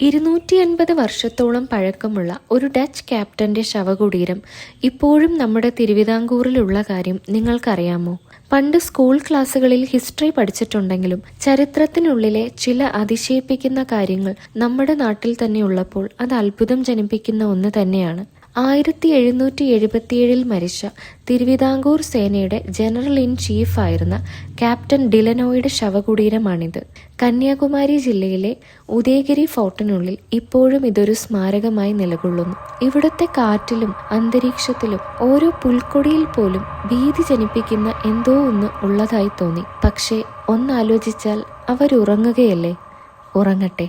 ഇരുന്നൂറ്റി അൻപത് വർഷത്തോളം പഴക്കമുള്ള ഒരു ഡച്ച് ക്യാപ്റ്റന്റെ ശവകുടീരം ഇപ്പോഴും നമ്മുടെ തിരുവിതാംകൂറിലുള്ള കാര്യം നിങ്ങൾക്കറിയാമോ? പണ്ട് സ്കൂൾ ക്ലാസ്സുകളിൽ ഹിസ്റ്ററി പഠിച്ചിട്ടുണ്ടെങ്കിലും ചരിത്രത്തിനുള്ളിലെ ചില അതിശയിപ്പിക്കുന്ന കാര്യങ്ങൾ നമ്മുടെ നാട്ടിൽ തന്നെ ഉള്ളപ്പോൾ അത് അത്ഭുതം ജനിപ്പിക്കുന്ന ഒന്ന് തന്നെയാണ്. ആയിരത്തി എഴുന്നൂറ്റി എഴുപത്തിയേഴിൽ മരിച്ച തിരുവിതാംകൂർ സേനയുടെ ജനറൽ ഇൻ ചീഫ് ആയിരുന്ന ക്യാപ്റ്റൻ ഡിലനോയുടെ ശവകുടീരമാണിത്. കന്യാകുമാരി ജില്ലയിലെ ഉദയഗിരി ഫോർട്ടിനുള്ളിൽ ഇപ്പോഴും ഇതൊരു സ്മാരകമായി നിലകൊള്ളുന്നു. ഇവിടുത്തെ കാറ്റിലും അന്തരീക്ഷത്തിലും ഓരോ പുൽക്കൊടിയിൽ പോലും ഭീതി ജനിപ്പിക്കുന്ന എന്തോ ഒന്ന് ഉള്ളതായി തോന്നി. പക്ഷേ ഒന്നാലോചിച്ചാൽ അവരുറങ്ങുകയല്ലേ ഉറങ്ങട്ടെ.